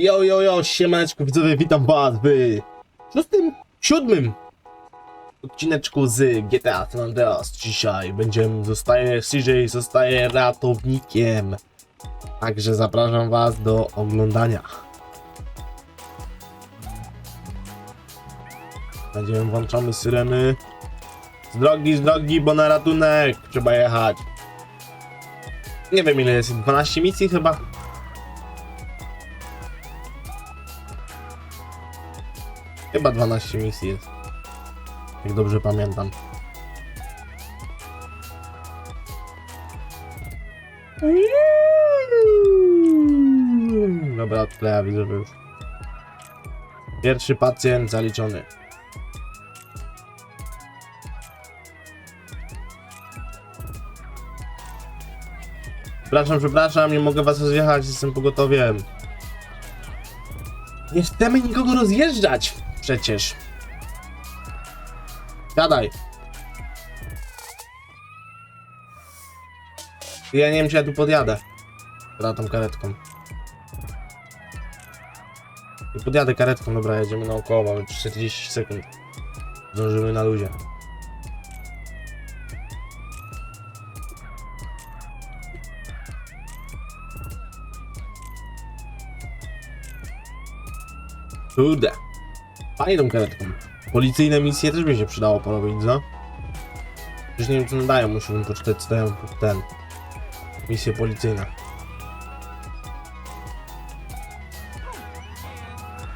Yo, yo, yo, siemaneczko widzowie, witam was w szóstym, siódmym odcineczku z GTA San Andreas. Dzisiaj będziemy, zostaje CJ, zostaje ratownikiem. Także zapraszam was do oglądania. Będziemy włączamy syreny. Z drogi, z drogi, bo na ratunek trzeba jechać. Nie wiem ile jest, 12 misji chyba. Chyba 12 misji jest. Jak dobrze pamiętam. Dobra, odkleja widzę, już. Pierwszy pacjent zaliczony. Przepraszam, przepraszam, nie mogę was rozjechać, jestem pogotowiem. Nie chcemy nikogo rozjeżdżać przecież. Gadaj. Ja nie wiem, czy ja tu podjadę. Tą karetką. Nie podjadę karetką, dobra, jedziemy naokoło, mamy 40 sekund. Zdążymy na luzie. Kurde. Fajnie tą karetką. Policyjne misje też by się przydało porobić, co? Już nie wiem co nadają, musimy poczytać co dają ten. Misje policyjne.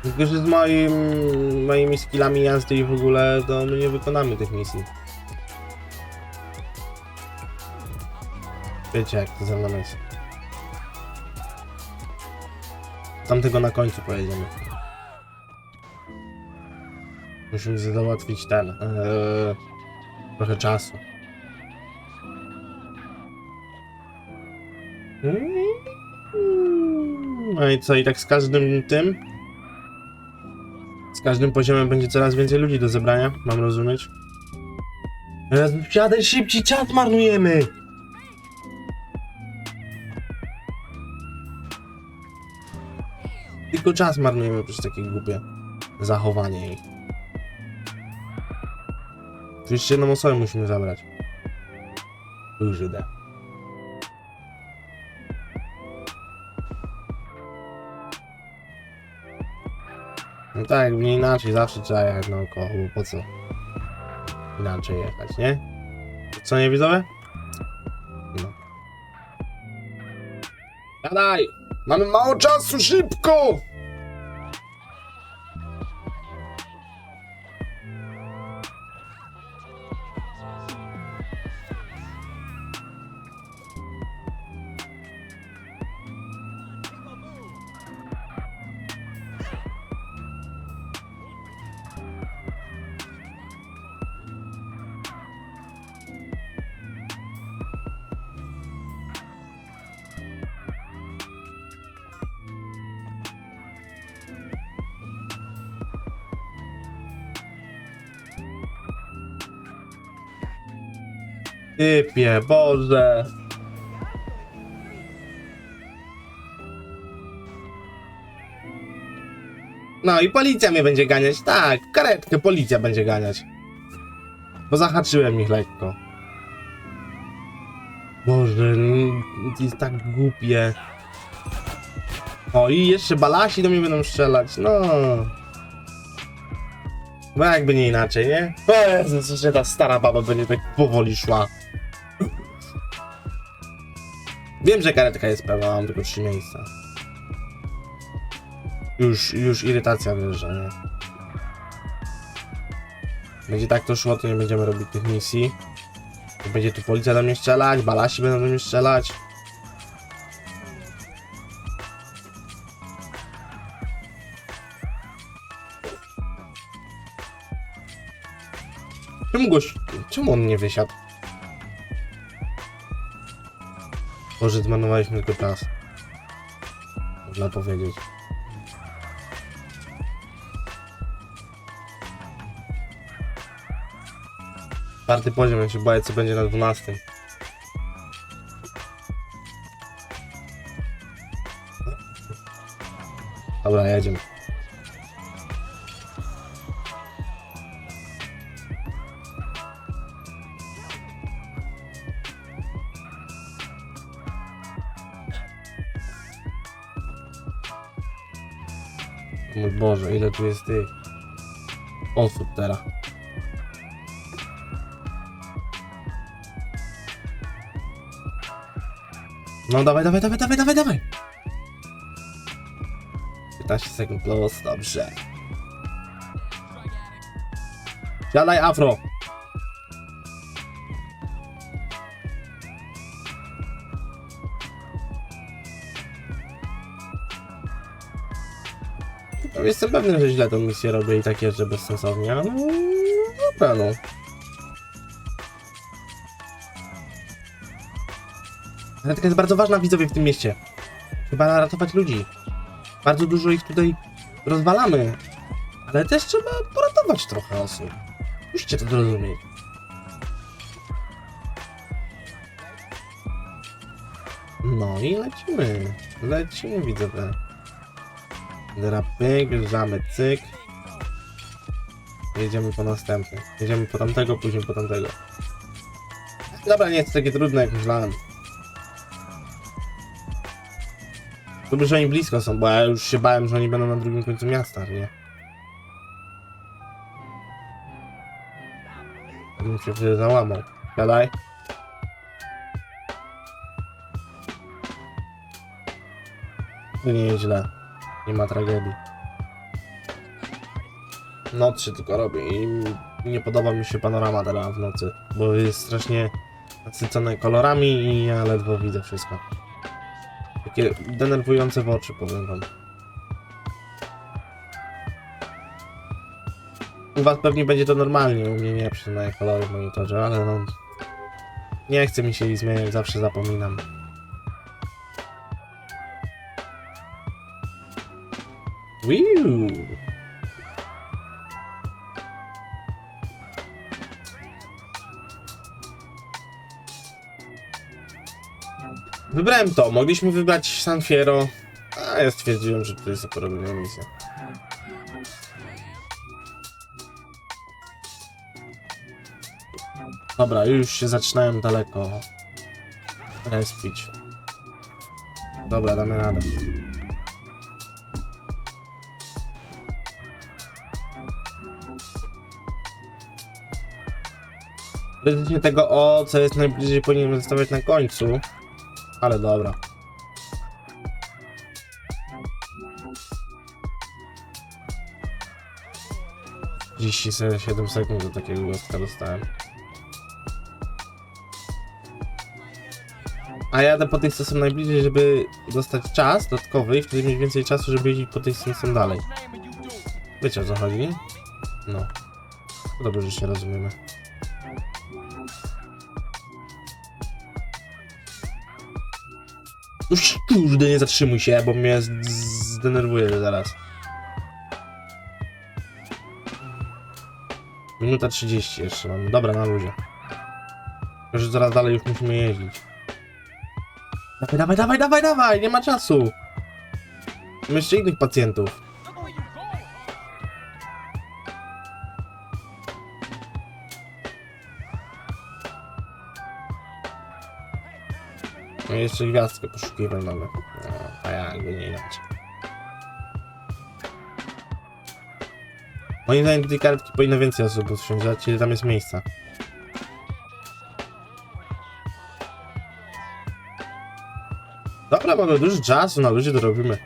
Tylko, że z moim, moimi skillami jazdy i w ogóle to my nie wykonamy tych misji. Wiecie jak to ze mną jest. Tamtego na końcu pojedziemy. Musimy załatwić ten. Eee, trochę czasu. No i co, i tak z każdym tym? Z każdym poziomem będzie coraz więcej ludzi do zebrania, mam rozumieć. Wsiadaj szybciej, czas marnujemy! Tylko czas marnujemy przez takie głupie zachowanie ich. Jeszcze jedną osobę musimy zabrać. Duży D. No tak, nie inaczej, zawsze trzeba jechać naokoło, bo po co inaczej jechać, nie? Co nie widzowie? No. Gadaj! Mamy mało czasu, szybko! Typie, Boże. No i policja mnie będzie ganiać, tak, karetkę policja będzie ganiać. Bo zahaczyłem ich lekko. Boże, jest tak głupie. O i jeszcze balasi do mnie będą strzelać, no. Bo jakby nie inaczej, nie? O Jezus, że ta stara baba będzie tak powoli szła. Wiem, że karetka jest pełna, mam tylko trzy miejsca. Już, już irytacja wyższa, nie? Będzie tak to szło, to nie będziemy robić tych misji. Będzie tu policja do mnie strzelać, balasi będą do mnie strzelać. Nie wysiadł? Może zmarnowaliśmy tylko czas. Można powiedzieć. Czwarty poziom, ja się boję co będzie na 12. Dobra, jedziemy. Boże, ile tu jest tych osób teraz. No dawaj, dawaj, dawaj, dawaj, dawaj, dawaj. 15 sekund plus, dobrze. Siadaj afro. Jestem pewny, że źle tą misję robię i tak jeżdżę bezsensownie, ale no, dobra no. Ale taka jest bardzo ważna widzowie w tym mieście. Trzeba ratować ludzi. Bardzo dużo ich tutaj rozwalamy. Ale też trzeba poratować trochę osób. Musicie to zrozumieć. No i lecimy. Lecimy widzowie. Drapyk, wjeżdżamy cyk. Jedziemy po następny. Jedziemy po tamtego, później po tamtego. Dobra, nie jest takie trudne jak myślałem. Dobrze, że oni blisko są, bo ja już się bałem, że oni będą na drugim końcu miasta, nie? Bym się załamał. Gadaj. To nie jest źle. Nie ma tragedii. Nocy tylko robię i nie podoba mi się panorama teraz w nocy, bo jest strasznie nasycone kolorami i ja ledwo widzę wszystko. Takie denerwujące w oczy, powiem wam. U was pewnie będzie to normalnie, u mnie nie przyznaję kolory w monitorze, ale no... Nie chce mi się ich zmieniać, zawsze zapominam. Wybrałem to. Mogliśmy wybrać San Fierro, a ja stwierdziłem, że to jest akurat misja. Dobra, już się zaczynałem daleko respić. Dobra, damy radę. Teoretycznie tego O, co jest najbliżej, powinienem zostawiać na końcu. Ale dobra. Dziś 7 sekund do takiego głoska dostałem. A jadę po tych, co najbliżej, żeby dostać czas dodatkowy i wtedy mieć więcej czasu, żeby jeździć po tych, co dalej. Wiecie o co chodzi? No. Dobrze, że się rozumiemy. Już kurde, nie zatrzymuj się, bo mnie zdenerwuje zaraz. Minuta 30 jeszcze mam. Dobra, na luzie. Już zaraz dalej już musimy jeździć. Dawaj, dawaj, dawaj, dawaj, dawaj, nie ma czasu. Mam jeszcze innych pacjentów. Jeszcze gwiazdkę. No, a jakby nie inaczej. Moim zdaniem do tej kartki powinno więcej osób usiąść, ile tam jest miejsca. Dobra, mamy dużo czasu, na ludzie to robimy.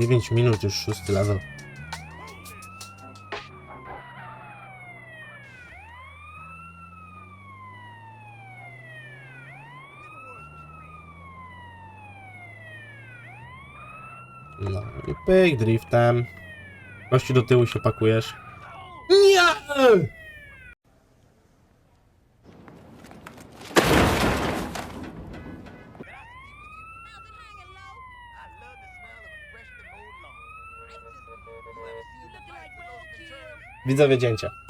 Dziewięć minut, już szósty level. No i pyk, driftem. Gościu do tyłu się pakujesz. Nie! Widzowie cięcia.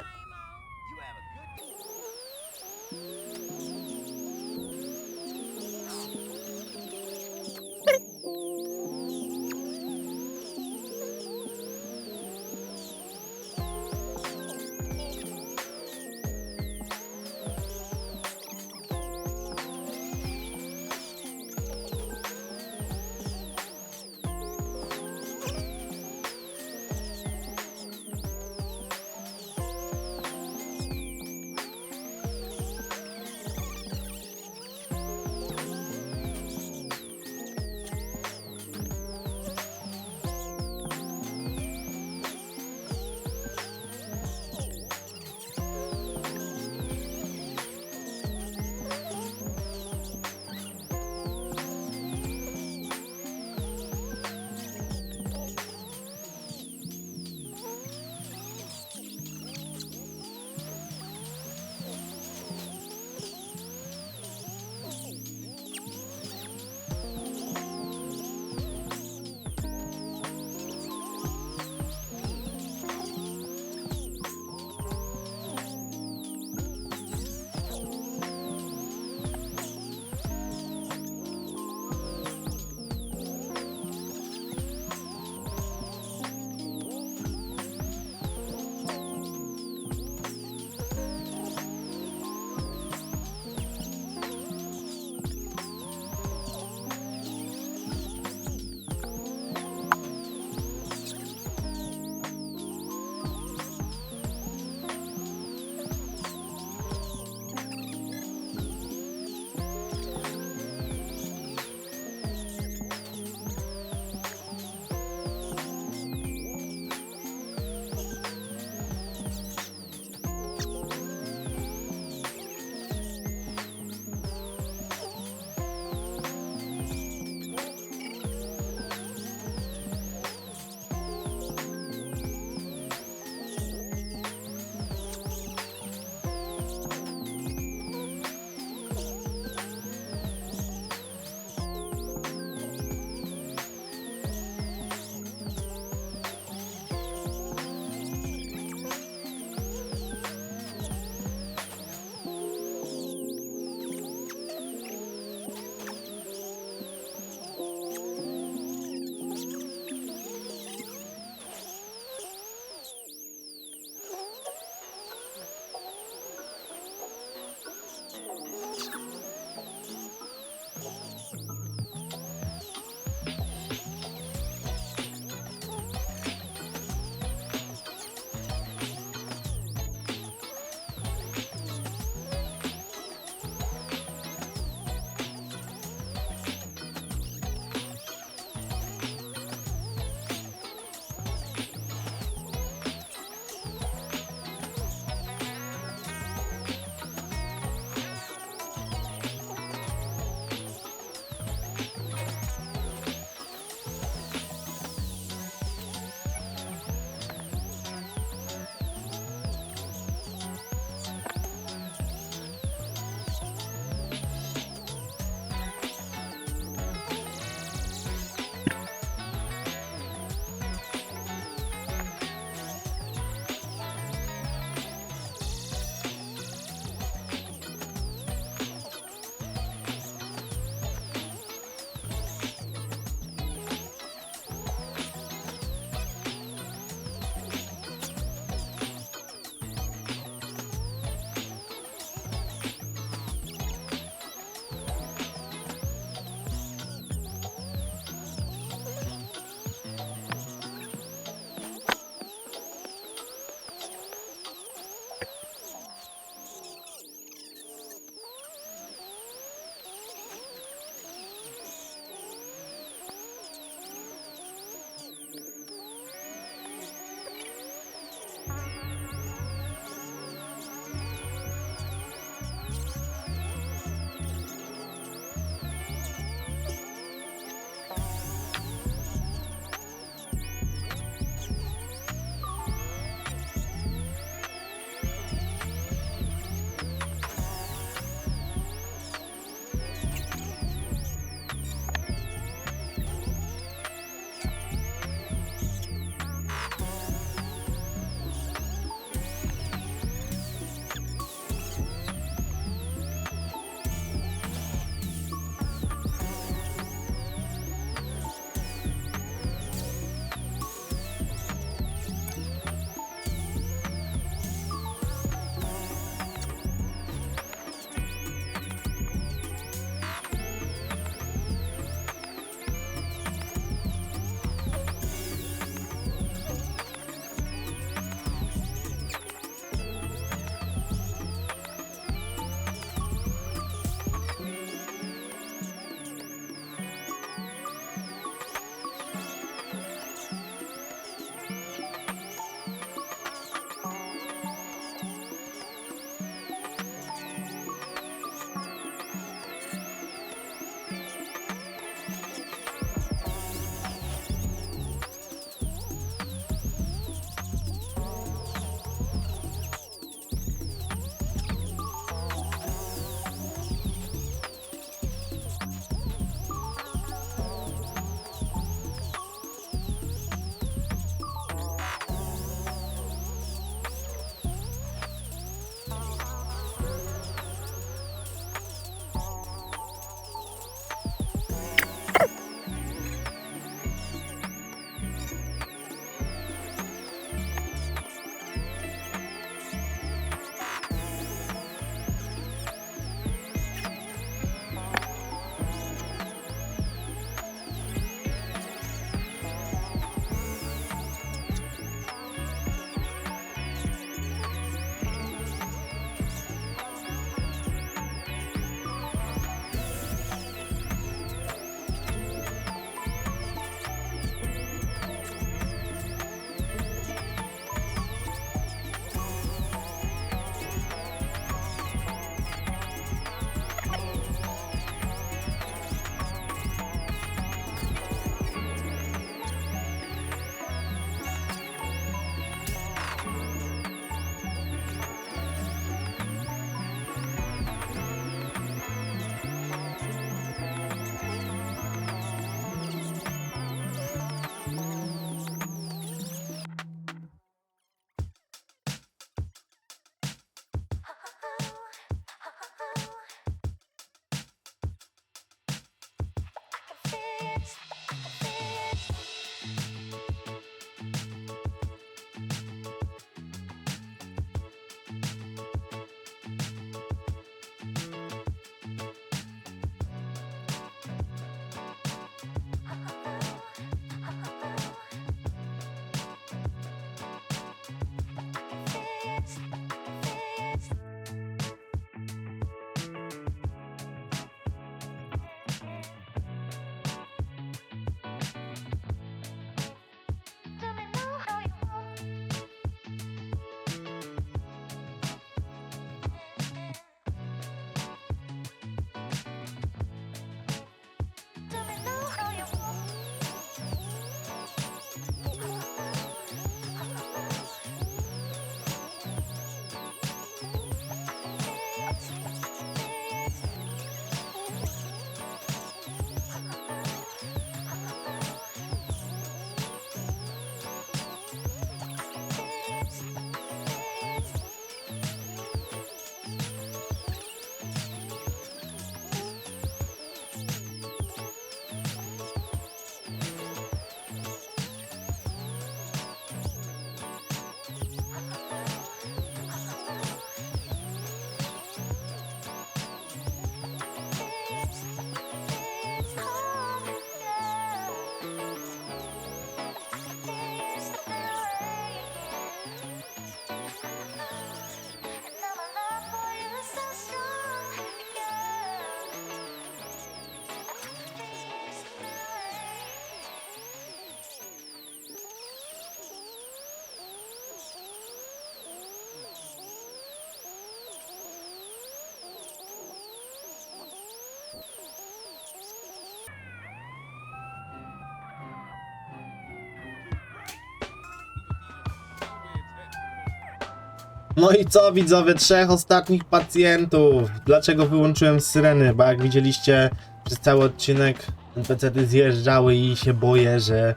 No i co widzowie, trzech ostatnich pacjentów. Dlaczego wyłączyłem syreny? Bo jak widzieliście przez cały odcinek NPC-ty zjeżdżały i się boję, że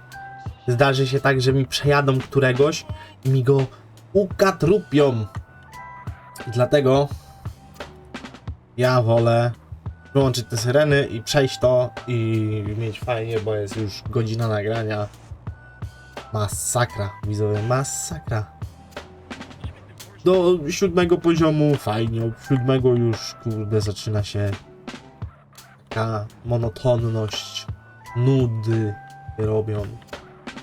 zdarzy się tak, że mi przejadą któregoś i mi go ukatrupią. Dlatego ja wolę wyłączyć te syreny i przejść to i mieć fajnie, bo jest już godzina nagrania. Masakra, widzowie, masakra. Do siódmego poziomu fajnie, od siódmego już kurde zaczyna się taka monotonność, nudy robią.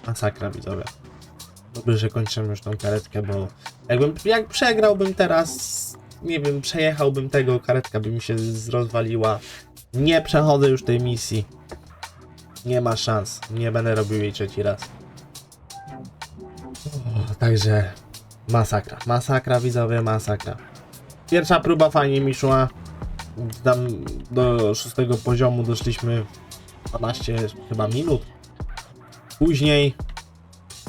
Masakra widzowie. Dobrze, że kończymy już tą karetkę, bo jakbym, jak przegrałbym teraz, nie wiem, przejechałbym tego, karetka by mi się rozwaliła. Nie przechodzę już tej misji. Nie ma szans. Nie będę robił jej trzeci raz. O, także masakra. Masakra widzowie, masakra. Pierwsza próba fajnie mi szła. Tam do szóstego poziomu doszliśmy 12 chyba minut. Później.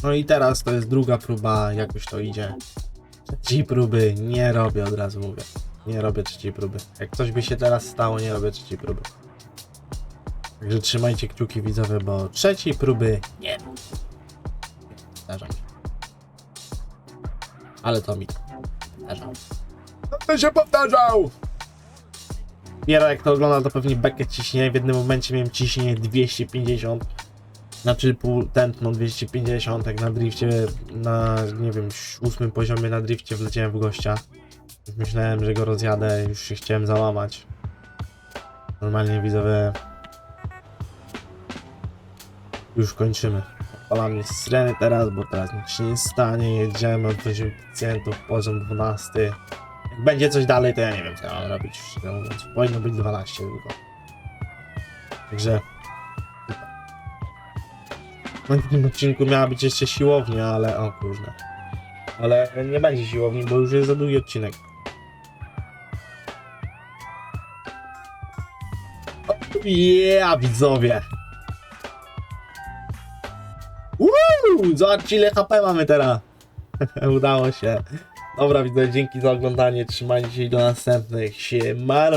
No i teraz to jest druga próba, jakoś to idzie. Trzeciej próby nie robię, od razu mówię. Nie robię trzeciej próby. Jak coś by się teraz stało, nie robię trzeciej próby. Także trzymajcie kciuki widzowie, bo trzeciej próby nie. Zdarza. Ale to mi zdarzało. Będę się powtarzał! Miera jak to ogląda, to pewnie bekę ciśnie. W jednym momencie miałem ciśnienie 250. Znaczy pół tętno 250, jak na drifcie, na nie wiem, ósmym poziomie na drifcie wleciałem w gościa. Już myślałem, że go rozjadę, już się chciałem załamać. Normalnie widzowie. Już kończymy. Odpalamy syreny teraz, bo teraz nic się nie stanie. Jedziemy, odwozimy pacjentów, poziom 12. Jak będzie coś dalej, to ja nie wiem, co ja mam robić. szczerze mówiąc. Powinno być 12 tylko. Także. W tym odcinku miała być jeszcze siłownia, ale o kurde. Ale nie będzie siłowni, bo już jest za długi odcinek. Yeah, widzowie! Zobaczcie ile HP mamy teraz. Udało się. Dobra, widzowie, dzięki za oglądanie. Trzymajcie się i do następnych. Siemano!